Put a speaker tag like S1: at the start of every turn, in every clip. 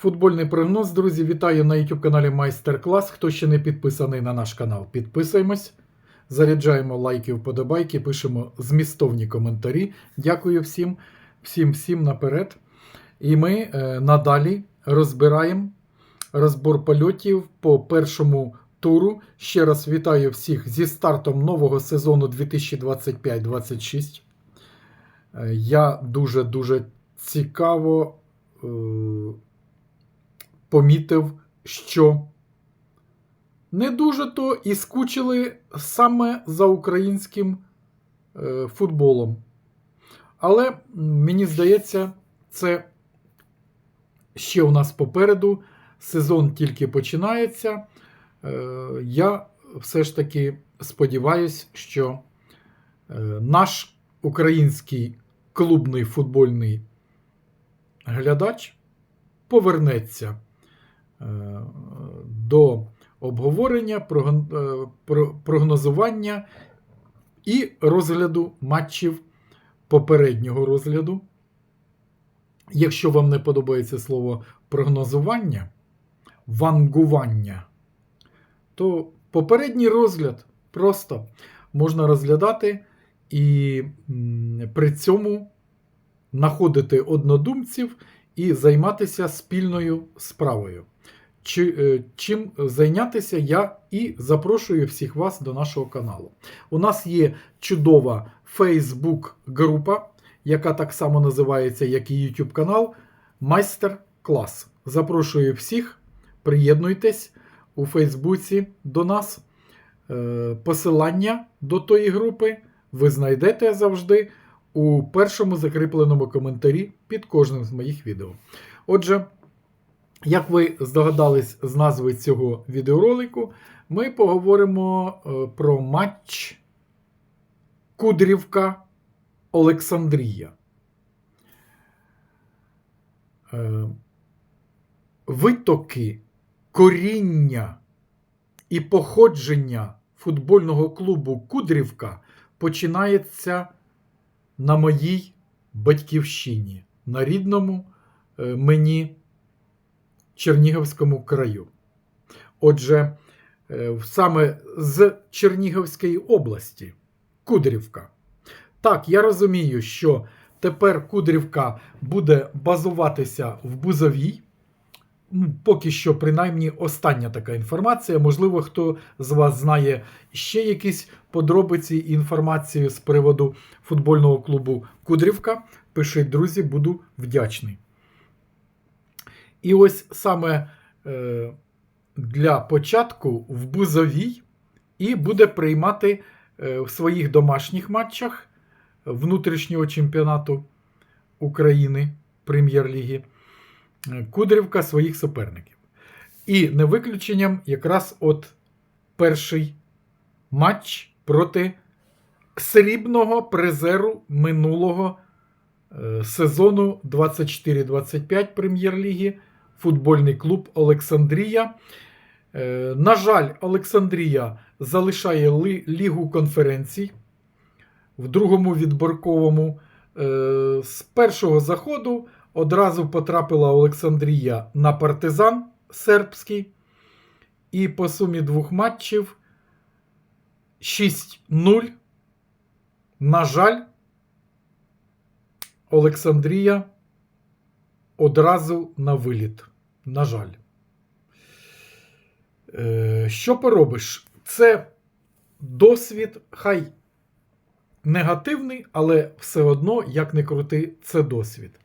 S1: Футбольний прогноз, друзі, вітаю на YouTube каналі Майстер Клас. Хто ще не підписаний на наш канал, підписуємось. Заряджаємо лайки, вподобайки, пишемо змістовні коментарі. Дякую всім, всім, всім наперед. І ми е, надалі розбираємо розбор польотів по першому туру. Ще раз вітаю всіх зі стартом нового сезону 2025-26. Е, Я дуже-дуже цікаво е, помітив, що не дуже то і скучили саме за українським е, футболом. Але мені здається, це ще у нас попереду. Сезон тільки починається. Е, Я все ж таки сподіваюся, що е, наш український клубний футбольний глядач повернеться до обговорення, е, про- прогнозування і розгляду матчів попереднього розгляду. Якщо вам не подобається слово прогнозування, вангування, то попередній розгляд просто можна розглядати і при цьому знаходити однодумців і займатися спільною справою. Е, чим зайнятися я і запрошую всіх вас до нашого каналу. У нас є чудова Facebook група, яка так само називається, як і YouTube канал Майстер Клас. Запрошую всіх, приєднуйтесь у Фейсбуці до нас. Е, Посилання до тої групи ви знайдете завжди у першому закріпленому коментарі під кожним з моїх відео. Отже, як ви здогадались з назви цього відеоролику, ми поговоримо е, про матч Кудрівка Олександрія. Е, Витоки коріння і походження футбольного клубу Кудрівка починається на моїй батьківщині, на рідному е, мені Чернігівському краю. Отже, е, саме з Чернігівської області Кудрівка. Так, я розумію, що тепер Кудрівка буде базуватися в Бузовій. Ну, Поки що, принаймні, остання така інформація. Можливо, хто з вас знає ще якісь подробиці і інформацію з приводу футбольного клубу Кудрівка. Пишіть, друзі, буду вдячний. І ось саме е, для початку в Бузовій і буде приймати е, в своїх домашніх матчах внутрішнього чемпіонату України Прем'єр-ліги Кудрівка своїх суперників. І не виключенням якраз от перший матч проти срібного призеру минулого е, сезону 24-25 Прем'єр-ліги футбольний клуб Олександрія. Е, На жаль, Олександрія залишає Лігу конференцій в другому відборковому. Е, З першого заходу одразу потрапила Олександрія на партизан сербський. І по сумі двох матчів 6-0. На жаль, Олександрія одразу на виліт. На жаль. Е, що поробиш? Це досвід, хай негативний, але все одно, як не крути, це досвід.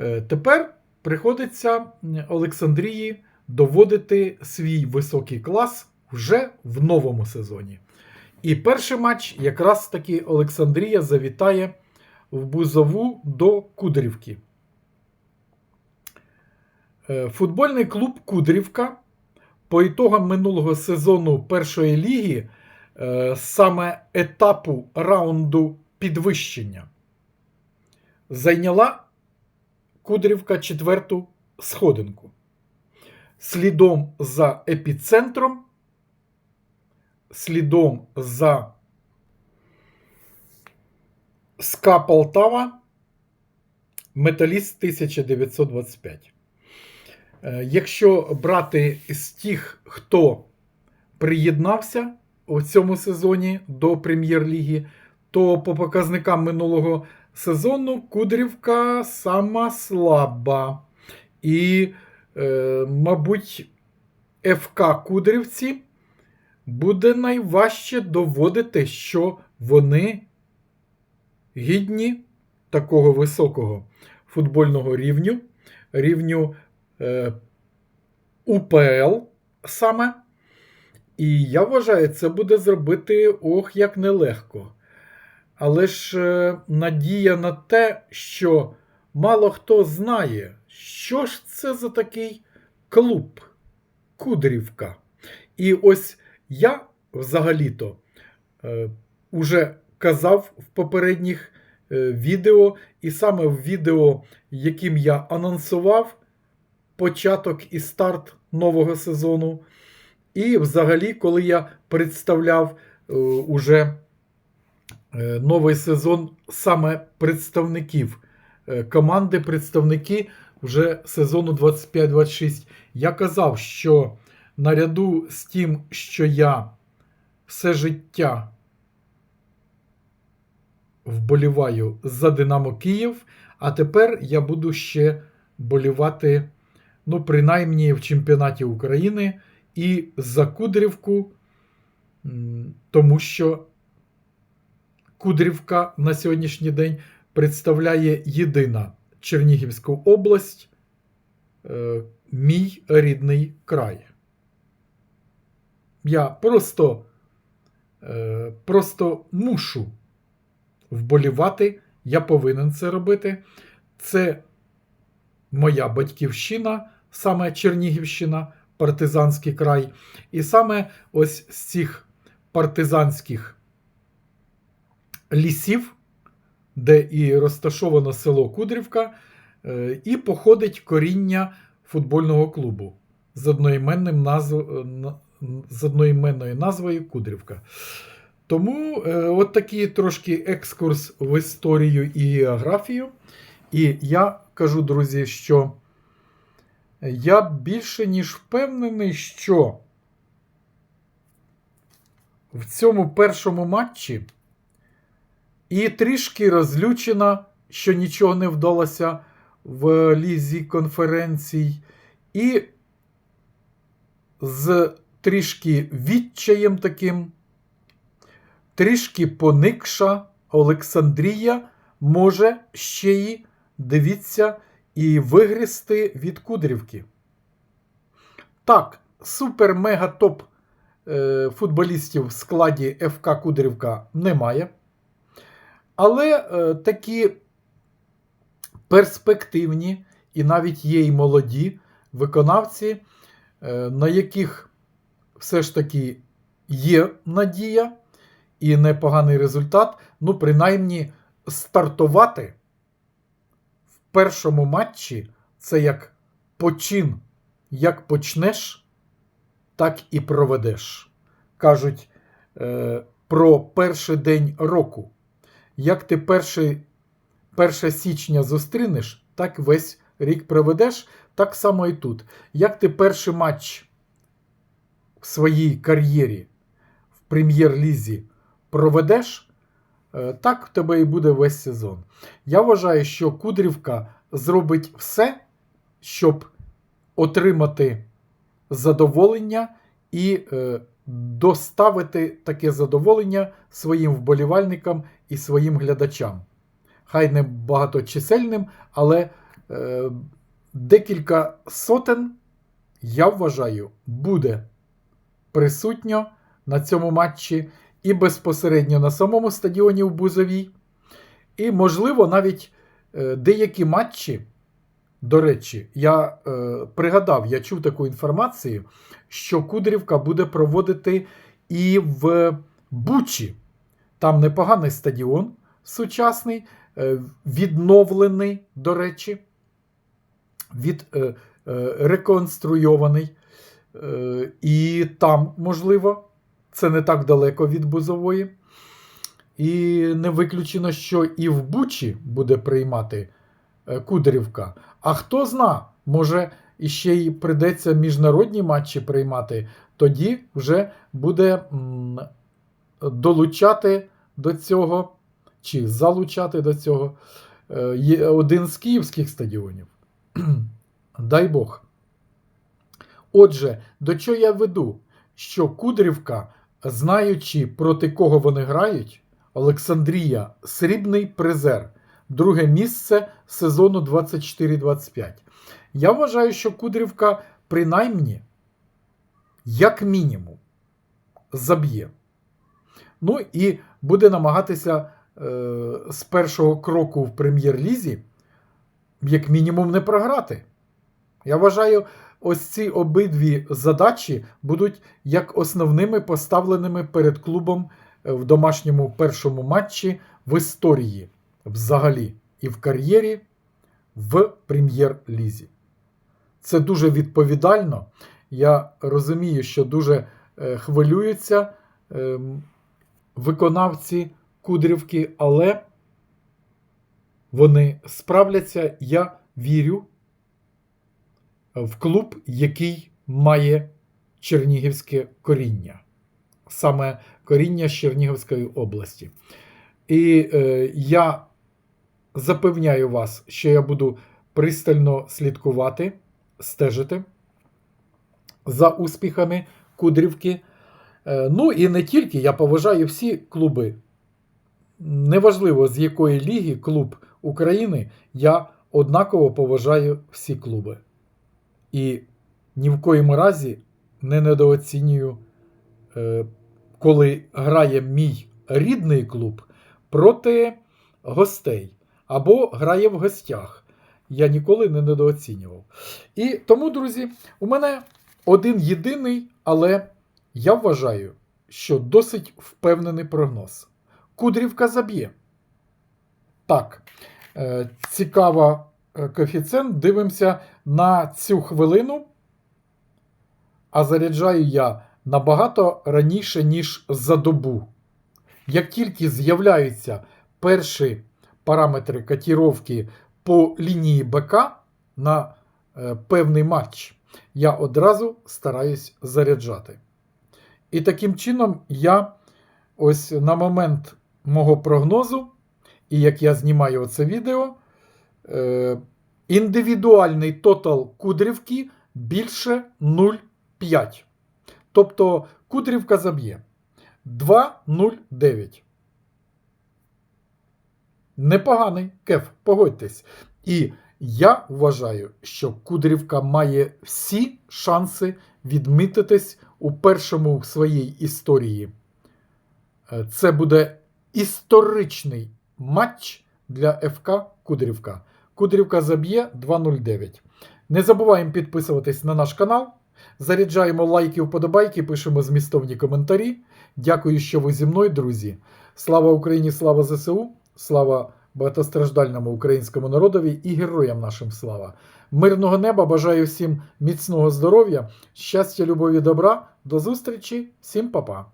S1: Е, тепер приходиться Олександрії доводити свій високий клас вже в новому сезоні. І перший матч якраз таки Олександрія завітає в Бузову до Кудрівки. Е, Футбольний клуб Кудрівка по ітогам минулого сезону першої ліги, е, саме етапу раунду підвищення, зайняла Кудрівка четверту сходинку. Слідом за епіцентром, слідом за СКА Полтава, Металіст 1925. Е, Якщо брати з тих, хто приєднався у цьому сезоні до прем'єр-ліги, то по показникам минулого сезону Кудрівка сама слаба. І, е, мабуть, ФК Кудрівці буде найважче доводити, що вони гідні такого високого футбольного рівню, рівню е, УПЛ саме. І я вважаю, це буде зробити ох як нелегко. Але ж е, надія на те, що мало хто знає, що ж це за такий клуб Кудрівка. І ось я взагалі-то е, уже казав в попередніх е, відео, і саме в відео, яким я анонсував початок і старт нового сезону. І взагалі, коли я представляв е, уже новий сезон саме представників. Е, команди, представники вже сезону 25-26, я казав, що наряду з тим, що я все життя вболіваю за Динамо Київ, а тепер я буду ще болівати, ну, принаймні в чемпіонаті України і за Кудрівку, тому що Кудрівка на сьогоднішній день представляє єдина Чернігівську область, е, мій рідний край. Я просто, е, просто мушу вболівати, я повинен це робити. Це моя батьківщина, саме Чернігівщина, партизанський край. І саме ось з цих партизанських лісів, де і розташовано село Кудрівка, е, і походить коріння футбольного клубу з назв... з одноіменною назвою Кудрівка. Тому е, от такий трошки екскурс в історію і географію. І я кажу, друзі, що я більше ніж впевнений, що в цьому першому матчі і трішки розлючена, що нічого не вдалося в лізі конференцій, і з трішки відчаєм таким, трішки поникша Олександрія може ще й, дивіться, і вигрісти від Кудрівки. Так, супер-мега-топ е, футболістів в складі ФК Кудрівка немає. Але е, такі перспективні і навіть є й молоді виконавці, е, на яких все ж таки є надія і непоганий результат. Ну, принаймні, стартувати в першому матчі це як почин, як почнеш, так і проведеш. Кажуть е, про перший день року. Як ти перший, 1 січня зустрінеш, так весь рік проведеш, так само і тут. Як ти перший матч в своїй кар'єрі в прем'єр-лізі проведеш, е, так в тебе і буде весь сезон. Я вважаю, що Кудрівка зробить все, щоб отримати задоволення і е, доставити таке задоволення своїм вболівальникам і своїм глядачам. Хай не багаточисельним, але е, декілька сотень, я вважаю, буде присутньо на цьому матчі і безпосередньо на самому стадіоні в Бузовій. І, можливо, навіть е, деякі матчі, до речі, я е, пригадав, я чув таку інформацію, що Кудрівка буде проводити і в Бучі. Там непоганий стадіон сучасний, е, відновлений, до речі, від, е, е, реконструйований. І там, можливо, це не так далеко від Бузової. І не виключено, що і в Бучі буде приймати Кудрівка. А хто зна, може, і ще й придеться міжнародні матчі приймати, тоді вже буде долучати до цього чи залучати до цього е, є один з київських стадіонів. Дай Бог. Отже, до чого я веду? Що Кудрівка, знаючи проти кого вони грають, Олександрія срібний призер, друге місце сезону 24-25. Я вважаю, що Кудрівка принаймні, як мінімум, заб'є. Ну і буде намагатися е, з першого кроку в прем'єр-лізі, як мінімум, не програти. Я вважаю, ось ці обидві задачі будуть як основними поставленими перед клубом е, в домашньому першому матчі в історії взагалі і в кар'єрі в прем'єр-лізі. Це дуже відповідально. Я розумію, що дуже е, хвилюються е, виконавці Кудрівки, але вони справляться. Я вірю в клуб, який має чернігівське коріння, саме коріння з Чернігівської області. І е, я запевняю вас, що я буду пристально слідкувати, стежити за успіхами Кудрівки. Е, ну і не тільки, я поважаю всі клуби. Неважливо, з якої ліги клуб України, я однаково поважаю всі клуби. І ні в коїм разі не недооцінюю, е, коли грає мій рідний клуб проти гостей або грає в гостях. Я ніколи не недооцінював. І тому, друзі, у мене один єдиний, але я вважаю, що досить впевнений прогноз. Кудрівка заб'є. Так, е, цікава е, коефіцієнт. Дивимося на цю хвилину. А заряджаю я набагато раніше, ніж за добу. Як тільки з'являються перші параметри котіровки по лінії БК на е, певний матч, я одразу стараюсь заряджати. І таким чином я ось на момент мого прогнозу, і як я знімаю це відео, е, індивідуальний тотал Кудрівки більше 0,5. Тобто Кудрівка заб'є 2,09. Непоганий кеф, погодьтесь. І я вважаю, що Кудрівка має всі шанси відмітитись у першому в своїй історії. Е, Це буде історичний матч для ФК Кудрівка. Кудрівка заб'є 2.09. Не забуваємо підписуватись на наш канал. Заряджаємо лайки, вподобайки, пишемо змістовні коментарі. Дякую, що ви зі мною, друзі. Слава Україні, слава ЗСУ, слава багатостраждальному українському народові і героям нашим слава. Мирного неба бажаю всім міцного здоров'я, щастя, любові, добра. До зустрічі, всім па-па.